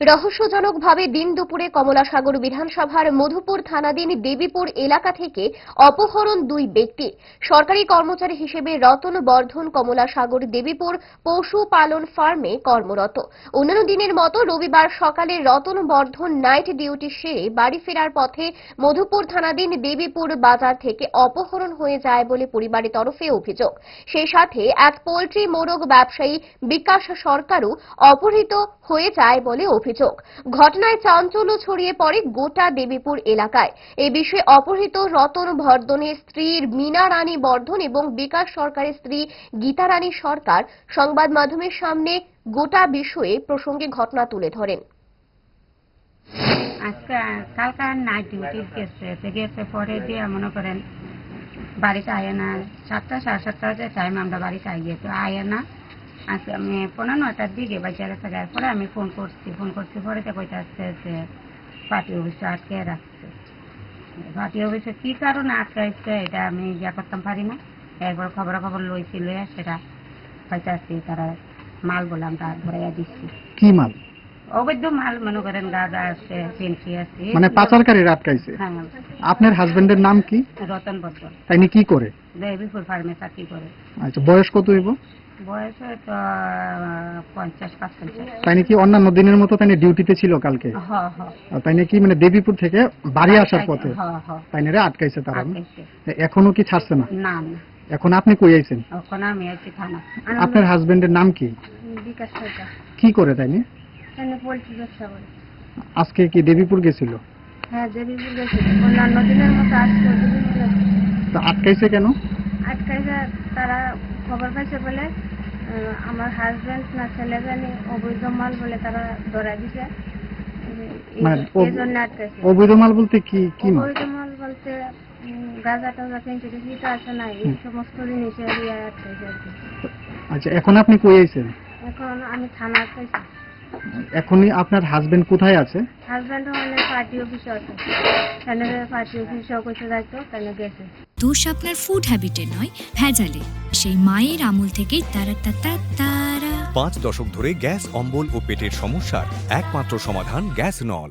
রহস্যজনকভাবে দিন দুপুরে কমলাসাগর বিধানসভার মধুপুর থানাধীন দেবীপুর এলাকা থেকে অপহরণ দুই ব্যক্তি। সরকারি কর্মচারী হিসেবে রতন বর্ধন কমলাসাগর দেবীপুর পশুপালন ফার্মে কর্মরত। অন্যান্য দিনের মতো রবিবার সকালে রতন বর্ধন নাইট ডিউটি সেরে বাড়ি ফেরার পথে মধুপুর থানাধীন দেবীপুর বাজার থেকে অপহরণ হয়ে যায় বলে পরিবারের তরফে অভিযোগ। সেই সাথে এক পোল্ট্রি মোরগ ব্যবসায়ী বিকাশ সরকারও অপহৃত হয়ে যায় বলে অভিযোগ। ঘটনায় চাঞ্চল্য ছড়িয়ে পড়ে গোটা দেবীপুর এলাকায়। এ বিষয়ে অপহৃত রতন বর্ধনের স্ত্রীর মীনা রানী বর্ধন এবং বিকাশ সরকারের স্ত্রী গীতা রানী সরকার সংবাদ মাধ্যমের সামনে গোটা বিষয়ে প্রসঙ্গে ঘটনা তুলে ধরেন। বাড়িতে আয় না, সাতটা, সাড়ে সাতটা টাইম আমরা বাড়িতে আইয়ে তো আয় না। আজকে আমি পনেরো দিকে বাজারে পরে আমি ফোন করছি। ফোন করছি পরে তো কইতে আসছে যে পার্টি অফিসে আটকে রাখছে। পার্টি অফিসে কি কারণে আটকাইছে এটা আমি ইয়া করতাম পারি না। এরপর খবর খবর লইছিল সেটা কইতে আসছি তারা মাল বলে আমরা ঘুরাইয়া দিচ্ছি। কি মাল? অবৈধ মাল মনে করেন গাঁজা আছে পেন্সি আছে মানে পাচারকারীরা আটকাইছে? হ্যাঁ। আপনার হাজবেন্ডের নাম কি? রতন তাইনি কি করে? দেবীপুর ফার্মে চাকরি করে। আচ্ছা বয়স কত হইব? বয়স হয়তো পঞ্চাশ তাই নাকি অন্যান্য দিনের মতো তাই ডিউটিতে ছিল কালকে? তাই নাকি মানে দেবীপুর থেকে বাড়ি আসার পথে? তাই না রে আটকাইছে তারা? এখনও কি ছাড়ছে না? এখন আপনি কই আইছেন? ওখানে আমি আছি থানা। আপনার হাজবেন্ডের নাম কি? বিকাশ সরকার। কি করে তাই নি এখানে ব্যবসা করে। আজকে কি দেবীপুর গেছিল? হ্যাঁ দেবীপুর গেছে অন্যান্য দিনের মতো আজকে দেবীপুর আটকাইছে কেন? আটকাইছে তারা খবর পাইছে বলে আমার হাজবেন্ড না ছেলে জানি অবৈধ মাল বলে তারা ধরা দিছে। মানে অবৈধ মাল বলতে কি কি অবৈধ মাল বলতে গাঁজা টাজা পেন্সি টেন্সি আছে না এই সমস্ত আটকাইছে আচ্ছা এখন আপনি কই আইছেন? এখন আমি থানা আটকাইছি এখনই আপনার হাজবেন্ড কোথায় আছে? হাজবেন্ড হলে পার্টি অফিসে আছে। তাহলে পার্টি অফিসে কইতে যাইতো তাহলে গেছে? দোষ আপনার ফুড হ্যাবিটে নয় ভেজালে। সেই মায়ের আমল থেকে তারা তা তা তারা পাঁচ দশক ধরে গ্যাস অম্বল ও পেটের সমস্যার একমাত্র সমাধান গ্যাস নল।